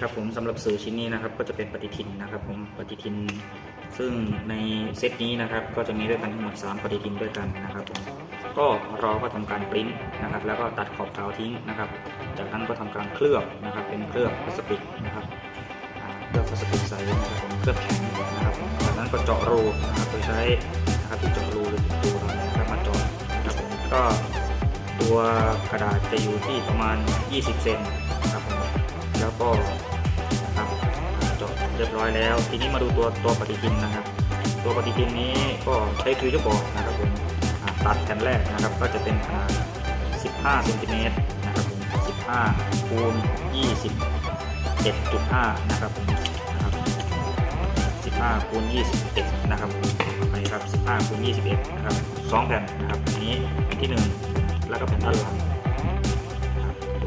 ครับผมสำหรับสื่อชิ้นนี้นะครับก็จะเป็นปฏิทินนะครับผมปฏิทิน ซึ่งในเซตนี้นะครับก็จะมีด้วยกันทั้งหมด 3 ปฏิทินด้วยกันนะครับผมก็เราก็ทำการปริ้นนะครับ แล้วก็ตัดขอบกาวทิ้งนะครับ จากนั้นก็ทำการเคลือบนะครับ เป็นเคลือบพลาสติกนะครับเคลือบพลาสติกใสนะครับผมเคลือบแข็งนะครับจากนั้นก็เจาะรูนะครับโดยใช้นะครับที่เจาะรูหรือติดตัวนะครับมาเจาะนะครับก็ตัวกระดาษจะอยู่ที่ประมาณ 20 เซน แล้วก็ครับเจาะเรียบร้อยแล้ว ทีนี้มาดูตัวตัวปฏิทินนะครับ ตัวปฏิทินนี้ก็ใช้ฟิวเจอร์บอร์ดนะครับผมตัดแผ่นแรกนะครับก็จะเป็นขนาด15เซนติเมตรนะครับผม15คูณ27.5นะครับผมนะครับ15คูณ21นะครับผมอันนี้ครับ15คูณ21นะครับ2แผ่นนะครับอันนี้แผ่นที่ 1 แล้วก็แผ่นด้านหลัง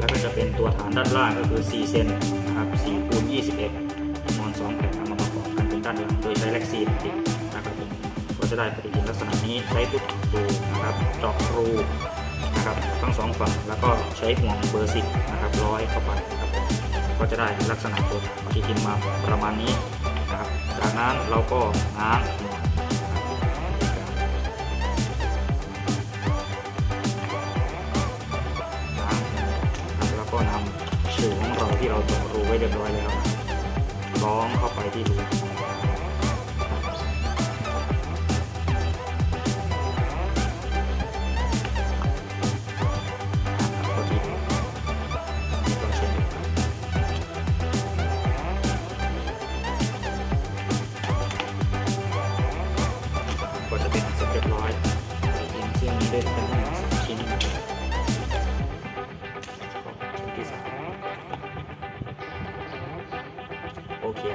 แล้วก็จะเป็นตัวฐานด้านล่างก็คือ 4 เซนนะครับ4คูณ21จำนวน2แผ่นเอามาประกอบกันเป็นด้านหลังโดยใช้แล็กซีนติดนะครับผมก็จะได้ปฏิทินลักษณะนี้ใช้ทุกรูนะครับเจาะรูนะครับทั้งสองฝั่งแล้วก็ใช้ห่วงเบอร์สิบนะครับร้อยเข้าไปนะครับผมก็จะได้ลักษณะตัวปฏิทินมาประมาณนี้นะครับจากนั้นเราก็ง้าง ที่เราเจาะรูไว้เรียบร้อยแล้วร้องเข้าไปที่รูก็จะเป็นเสร็จเรียบร้อยยิงซึ่งมีด้วยกันทั้งหมด ก็ชิ้